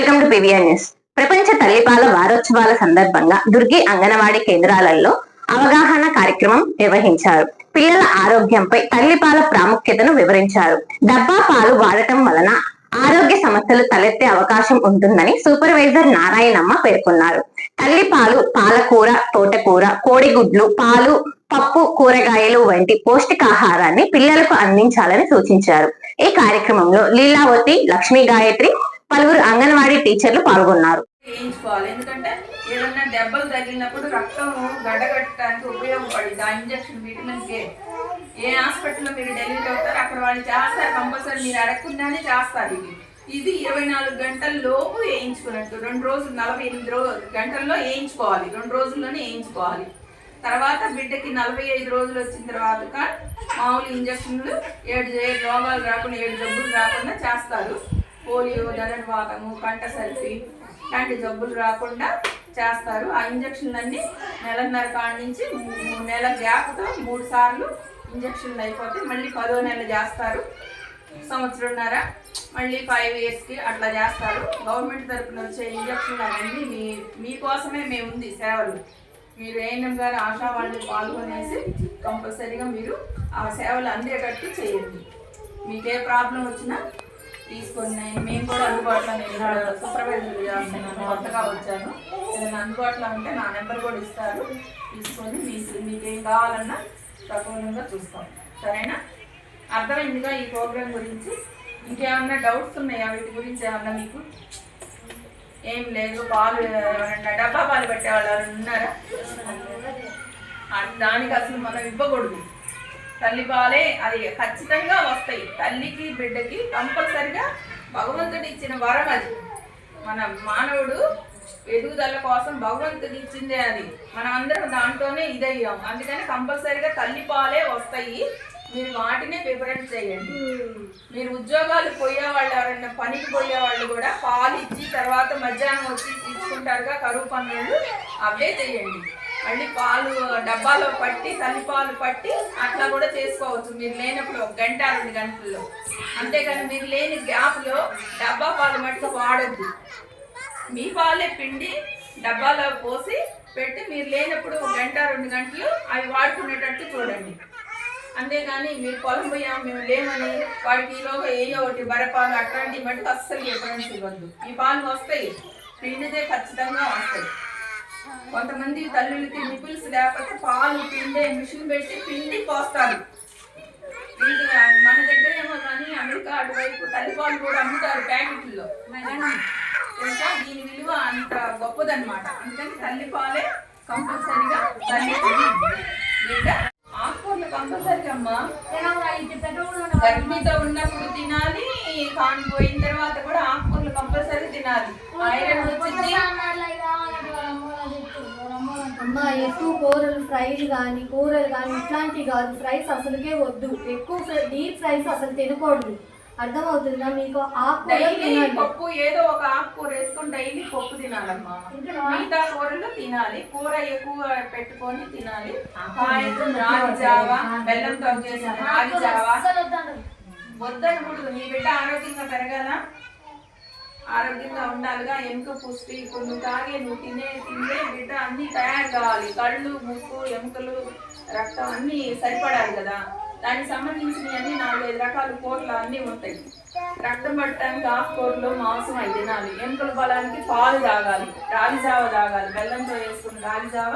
Welcome to PVR news. ప్రపంచ తల్లిపాల వారోత్సవాల సందర్భంగా దుర్గి అంగన్వాడీ కేంద్రాలలో అవగాహన కార్యక్రమం నిర్వహించారు. పిల్లల ఆరోగ్యంపై తల్లిపాల ప్రాముఖ్యతను వివరించారు. డబ్బా పాలు వాడటం వలన ఆరోగ్య సమస్యలు తలెత్తే అవకాశం ఉంటుందని సూపర్వైజర్ నారాయణమ్మ పేర్కొన్నారు. తల్లిపాలు పాలకూర తోటకూర కోడిగుడ్లు పాలు పప్పు కూరగాయలు వంటి పౌష్టికాహారాన్ని పిల్లలకు అందించాలని సూచించారు. ఈ కార్యక్రమంలో లీలావతి లక్ష్మీ గాయత్రి పలువురు అంగన్వాడీ టీచర్లు పాల్గొన్నారు. వేయించుకోవాలి ఎందుకంటే ఏదన్నా దెబ్బలు తగిలినప్పుడు రక్తం గడ్డగట్టడానికి ఉపయోగపడింది. ఆ ఇంజక్షన్ విటమిన్ కే. ఏ హాస్పిటల్లో మీరు డెలివరీ అవుతారో అక్కడ వాళ్ళు చేస్తారు. కంపల్సరీ మీరు అడగకుండానే చేస్తారు ఇది. ఇది ఇరవై నాలుగు గంటల లోపు వేయించుకున్నట్టు. రెండు రోజులు నలభై ఎనిమిది రోజు గంటల్లో వేయించుకోవాలి. రెండు రోజుల్లోనే వేయించుకోవాలి. తర్వాత బిడ్డకి నలభై ఐదు రోజులు వచ్చిన తర్వాత మామూలు ఇంజక్షన్లు ఏడు ఏడు రోగాలు రాకుండా ఏడు జబ్బులు రాకుండా చేస్తారు. పోలియో ధనుర్వాతము కంట సర్పి లాంటి జబ్బులు రాకుండా చేస్తారు. ఆ ఇంజక్షన్లన్నీ నెలన్నర కాడ నుంచి మూడు నెలల గ్యాప్తో మూడు సార్లు ఇంజక్షన్లు అయిపోతే మళ్ళీ పదో నెల చేస్తారు. సంవత్సరంన్నర మళ్ళీ ఫైవ్ ఇయర్స్కి అట్లా చేస్తారు. గవర్నమెంట్ తరపున వచ్చే ఇంజక్షన్లు అవన్నీ మీ మీకోసమే మేము ఉంది సేవలు. మీరు ఏఎన్ఎం గారు ఆశా వాళ్ళు పాల్గొనేసి కంపల్సరీగా మీరు ఆ సేవలు అందేటట్టు చేయండి. మీకు ఏ ప్రాబ్లం వచ్చినా తీసుకొని మేము కూడా అందుబాటులో నేను సూపర్వైజర్ చేస్తున్నాను కొత్తగా వచ్చాను. ఏదైనా అందుబాటులో ఉంటే నా నెంబర్ కూడా ఇస్తారు. తీసుకొని మీకు మీకేం కావాలన్నా తక్కువగా చూస్తాం. సరేనా? అర్థమైందిగా ఈ ప్రోగ్రామ్ గురించి? ఇంకేమన్నా డౌట్స్ ఉన్నాయా? వీటి గురించి ఏమన్నా మీకు? ఏం లేదు. పాలు ఎవరన్నా డబ్బా పాలు పెట్టేవాళ్ళు ఎవరైనా ఉన్నారా? దానికి అసలు మనం ఇవ్వకూడదు. తల్లి పాలే అది ఖచ్చితంగా వస్తాయి. తల్లికి బిడ్డకి కంపల్సరిగా భగవంతుడు ఇచ్చిన వరం అది. మన మానవుడు ఎదుగుదల కోసం భగవంతుడు ఇచ్చిందే అది. మనం అందరం దాంట్లోనే ఇదయ్యాం. అందుకని కంపల్సరిగా తల్లి పాలే వస్తాయి. మీరు వాటినే ప్రిఫరెన్స్ చేయండి. మీరు ఉద్యోగాలు పోయేవాళ్ళు ఎవరైనా పనికి పోయేవాళ్ళు కూడా పాలు ఇచ్చి తర్వాత మధ్యాహ్నం వచ్చి తీసుకుంటారుగా కరువు పనులు అవే చేయండి. మళ్ళీ పాలు డబ్బాలో పట్టి తల్లి పట్టి అట్లా కూడా చేసుకోవచ్చు. మీరు లేనప్పుడు ఒక గంట రెండు గంటల్లో. అంతేకాని మీరు లేని గ్యాప్లో డబ్బా పాలు మట్టుకు వాడొద్దు. మీ పాలే పిండి డబ్బాలో పోసి పెట్టి మీరు లేనప్పుడు ఒక గంట రెండు గంటలు అవి వాడుకునేటట్టు చూడండి. అంతేగాని మీరు పొలం పోయా మేము లేమని వాడికి ఈలోగా ఏయో ఒకటి బరపాలు అట్లాంటివి మటుకు అస్సలు ప్రిఫరెన్స్ ఇవ్వద్దు. ఈ పాలు వస్తాయి. పిండితే ఖచ్చితంగా వస్తాయి. కొంతమంది తల్లులకి నిపుల్స్ లేకపోతే పాలు పిండే మిషన్ పెట్టి పిండి పోస్తారు. పిండి మన దగ్గర ఏమో కానీ అమెరికా అటువైపు తల్లిపాలు కూడా అమ్ముతారు ప్యాకెట్లో ఇంకా దీని విలువ అంత గొప్పదనమాట అందుకని తల్లిపాలే కంపల్సరీగా తల్లి ఆకుకూరలు కంపల్సరీ అమ్మా. గర్భిణీతో ఉన్నప్పుడు తినాలి కానిపోయిన తర్వాత కూడా ఆకుకూరలు కంపల్సరీ తినాలి. ఐరన్ వచ్చింది. అమ్మ ఎక్కువ కూరలు ఫ్రైలు కానీ కూరలు కానీ ఇట్లాంటివి కాదు. ఫ్రైస్ అసలుకే వద్దు. ఎక్కువ డీప్ ఫ్రైస్ అసలు తినకూడదు. అర్థమవుతుందా మీకు? తినాలి. పప్పు ఏదో ఒక ఆకుకూర వేసుకొని డైలీ పప్పు తినాలమ్మా. మిగతా కూరలు తినాలి. కూర ఎక్కువ పెట్టుకొని తినాలి. రాగి జావ బెల్లంతో చేసిన రాగి జావ. అస్సలు వద్దండి. వద్దనకూడదు. నీ బిడ్డ ఆరోగ్యంగా పెరగాల? ఆరోగ్యంగా ఉండాలిగా ఎముక పుష్టి ఇప్పుడు నువ్వు తాగే నువ్వు తినే తిండే బిడ్డ అన్నీ తయారు కావాలి. కళ్ళు ముక్కు ఎముకలు రక్తం అన్నీ సరిపడాలి కదా. దానికి సంబంధించిన అన్ని నాలుగైదు రకాల కూరలు అన్నీ ఉంటాయి. రక్తం పట్టడానికి ఆకుకూరలు మాంసం అవి తినాలి. ఎముకల బలానికి పాలు తాగాలి. రాగిజావ తాగాలి. బెల్లంతో వేసుకున్న రాగిజావ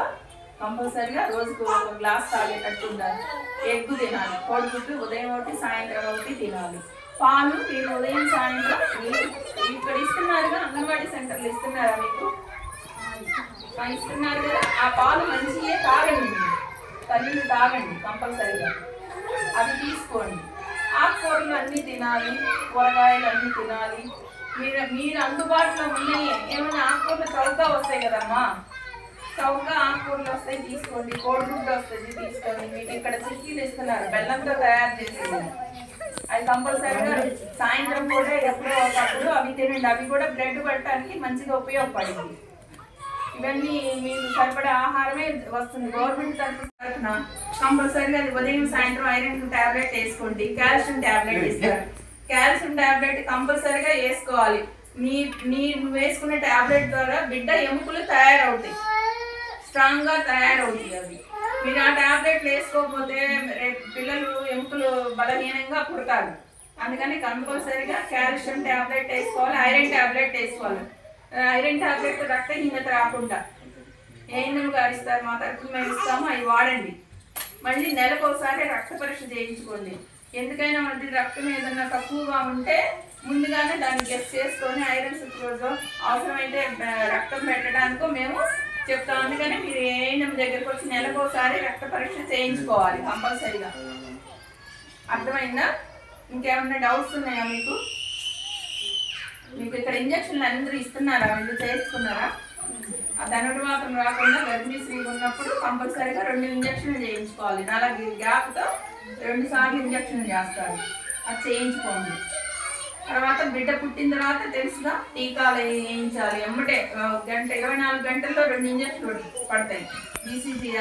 కంపల్సరిగా రోజుకు ఒక గ్లాస్ తాగేటట్టు ఉండాలి. ఎగ్గు తినాలి. కోడిగుడ్డు ఉదయం ఒకటి సాయంత్రం ఒకటి తినాలి. పాలు మీరు ఉదయం సాయంత్రం ఇక్కడ ఇస్తున్నారుగా అంగన్వాడీ సెంటర్లు ఇస్తున్నారా మీకు? ఇస్తున్నారు కదా ఆ పాలు మంచిగా తాగండి. తల్లిని తాగండి కంపల్సరిగా. అవి తీసుకోండి. ఆకుకూరలు అన్నీ తినాలి కూరగాయలు అన్నీ తినాలి. మీరు మీరు అందుబాటులో ఉన్నాయి ఏమైనా ఆకుకూరలు చౌకగా వస్తాయి కదమ్మా? చౌకగా ఆకుకూరలు వస్తాయి తీసుకోండి. కోడిగుడ్డు వస్తుంది తీసుకోండి. మీకు ఇక్కడ చిక్కీలు ఇస్తున్నారు బెల్లంతో తయారు చేసి అది కంపల్సరీగా సాయంత్రం కూడా ఎప్పుడో ఒకప్పుడు అవి తినండి. అవి కూడా బ్లడ్ పట్టడానికి మంచిగా ఉపయోగపడింది. ఇవన్నీ మీకు సరిపడే ఆహారమే వస్తుంది. గవర్నమెంట్ తరఫు తరఫున కంపల్సరీగా అది ఉదయం సాయంత్రం ఐరన్ టాబ్లెట్ వేసుకోండి. కాల్షియం టాబ్లెట్ ఇస్తారు. కాల్షియం టాబ్లెట్ కంపల్సరీగా వేసుకోవాలి. నీ నీ వేసుకునే టాబ్లెట్ ద్వారా బిడ్డ ఎముకలు తయారవుతాయి. స్ట్రాంగ్గా తయారవుతాయి అవి. మీరు ఆ టాబ్లెట్లు వేసుకోకపోతే రేపు పిల్లలు బలహీనంగా పుడతారు. అందుకని కంపల్సరీగా కాల్షియం టాబ్లెట్ వేసుకోవాలి ఐరన్ ట్యాబ్లెట్ వేసుకోవాలి. ఐరన్ ట్యాబ్లెట్ రక్తహీనత రాకుండా. ఏఎన్ఎం గారు ఇస్తారు మా తరఫున మేము ఇస్తాము అవి వాడండి. మళ్ళీ నెలకు ఒకసారి రక్త పరీక్ష చేయించుకోండి. ఎందుకైనా మళ్ళీ రక్తం ఏదన్నా తక్కువగా ఉంటే ముందుగానే దాన్ని గెస్ట్ చేసుకొని ఐరన్ సుక్రోజో అవసరమైతే రక్తం పెట్టడానికో మేము చెప్తాం. అందుకని మీరు ఏఎన్ఎం దగ్గరకు వచ్చి నెలకు ఒకసారి రక్త పరీక్ష చేయించుకోవాలి కంపల్సరీగా. అర్థమైందా? ఇంకేమైనా డౌట్స్ ఉన్నాయా మీకు? మీకు ఇక్కడ ఇంజక్షన్లు అందరూ ఇస్తున్నారా? వీళ్ళు చేసుకున్నారా ఆ ధనుర్వాతం రాకుండా గర్భిణీ స్త్రీ ఉన్నప్పుడు కంపల్సరీగా రెండు ఇంజక్షన్లు చేయించుకోవాలి. నాలుగు గ్యాప్తో రెండు సార్లు ఇంజక్షన్ చేస్తారు. అది చేయించుకోండి. తర్వాత బిడ్డ పుట్టిన తర్వాత తెలుసుగా టీకాలు వేయించాలి ఎమ్మటే గంట ఇరవై నాలుగు గంటల్లో రెండు ఇంజక్షన్లు పడతాయి. బీసీజీ